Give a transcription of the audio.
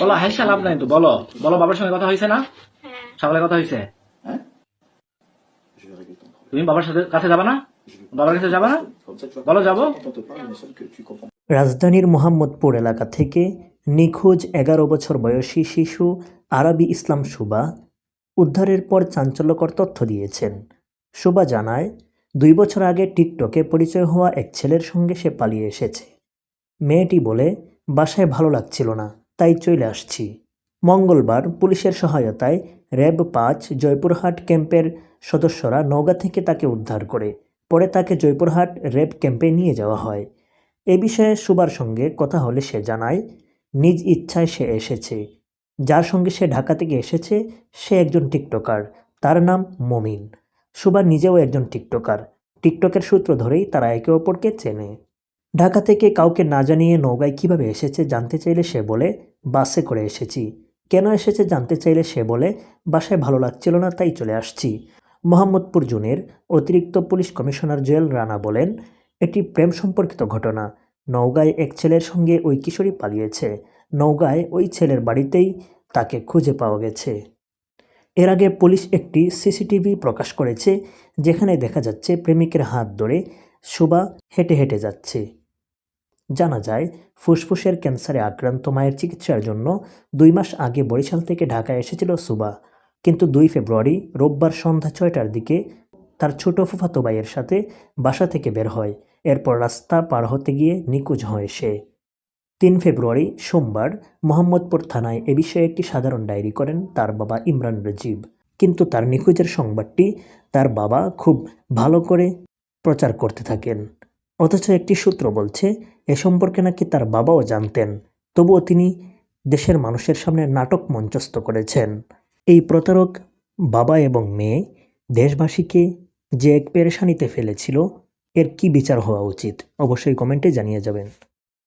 বলো হাইসা লাভ নাই তো, বলো। বলো, বাবার সঙ্গে কথা হয়েছে না? হ্যাঁ সকালে কথা হয়েছে. তুমি বাবার সাথে কাছে যাবা না. রাজধানীর মোহাম্মদপুর এলাকা থেকে নিখোঁজ এগারো বছর বয়সী শিশু আরবি ইসলাম সুবা উদ্ধারের পর চাঞ্চল্যকর তথ্য দিয়েছেন। সুবা জানায় দুই বছর আগে টিকটকে পরিচয় হওয়া এক ছেলের সঙ্গে সে পালিয়ে এসেছে। মেয়েটি বলে, বাসায় ভালো লাগছিল না, তাই চলে আসছি। মঙ্গলবার পুলিশের সহায়তায় র্যাব পাঁচ জয়পুরহাট ক্যাম্পের সদস্যরা নওগাঁ থেকে তাকে উদ্ধার করে, পরে তাকে জয়পুরহাট র্যাব ক্যাম্পে নিয়ে যাওয়া হয়। এ বিষয়ে সুবার সঙ্গে কথা হলে সে জানায়, নিজ ইচ্ছায় সে এসেছে। যার সঙ্গে সে ঢাকা থেকে এসেছে, সে একজন টিকটকার, তার নাম মমিন। সুবা নিজেও একজন টিকটকার। টিকটকের সূত্র ধরেই তারা একে অপরকে চেনে। ঢাকা থেকে কাউকে না জানিয়ে নৌগায় কীভাবে এসেছে জানতে চাইলে সে বলে, বাসে করে এসেছি। কেন এসেছে জানতে চাইলে সে বলে, বাসায় ভালো লাগছিল না, তাই চলে আসছি। মোহাম্মদপুর জুনের অতিরিক্ত পুলিশ কমিশনার জুয়েল রানা বলেন, এটি প্রেম সম্পর্কিত ঘটনা। নওগাঁয় এক ছেলের সঙ্গে ওই কিশোরী পালিয়েছে। নওগাঁয় ওই ছেলের বাড়িতেই তাকে খুঁজে পাওয়া গেছে। এর আগে পুলিশ একটি সিসিটিভি প্রকাশ করেছে, যেখানে দেখা যাচ্ছে প্রেমিকের হাত ধরে সুবা হেঁটে হেঁটে যাচ্ছে। জানা যায়, ফুসফুসের ক্যান্সারে আক্রান্ত মায়ের চিকিৎসার জন্য দুই মাস আগে বরিশাল থেকে ঢাকায় এসেছিল সুবা কিন্তু দুই ফেব্রুয়ারি, রোববার সন্ধ্যা ছয়টার দিকে তার ছোট ফুফাতো ভাইয়ের সাথে বাসা থেকে বের হয়। এরপর রাস্তা পার হতে গিয়ে নিখোঁজ হয় সে। তিন ফেব্রুয়ারি, সোমবার, মোহাম্মদপুর থানায় এ বিষয়ে একটি সাধারণ ডায়েরি করেন তার বাবা ইমরান রাজীব। কিন্তু তার নিখোঁজের সংবাদটি তার বাবা খুব ভালো করে প্রচার করতে থাকেন। অথচ একটি সূত্র বলছে, এ সম্পর্কে নাকি তার বাবাও জানতেন, তবুও তিনি দেশের মানুষের সামনে নাটক মঞ্চস্থ করেছেন। এই প্রতারক বাবা এবং মেয়ে দেশবাসীকে যে এক পেরেশানিতে ফেলেছিল, এর কি বিচার হওয়া উচিত? অবশ্যই কমেন্টে জানিয়ে যাবেন।